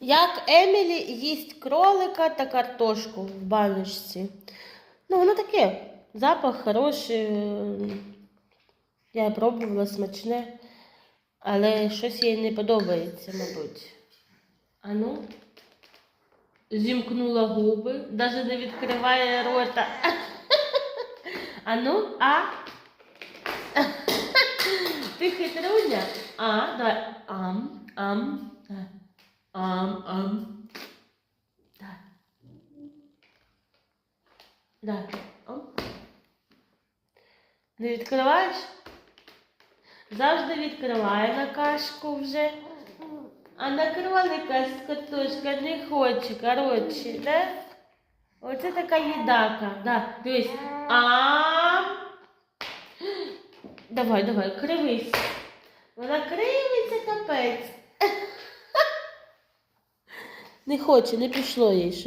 Як Емілі їсть кролика та картошку в баночці. Ну, воно таке. Запах хороший. е, Я пробувала смачне, але щось їй не подобається, мабуть. А ну, зімкнула губи, навіть не відкриває рота. А ну, а? Ти хитруня? А, давай. Ам, ам, давай. Ам, ам. Давай. Давай. Ам. Не відкриваєш? Завжди відкриває на кашку вже. А на кролика з не хоче, коротше, да? Оце така їдака. Да, дивись. Ам. Давай, давай, кривись. Вона кривиться капець. Не хоче, не пішло їй ще.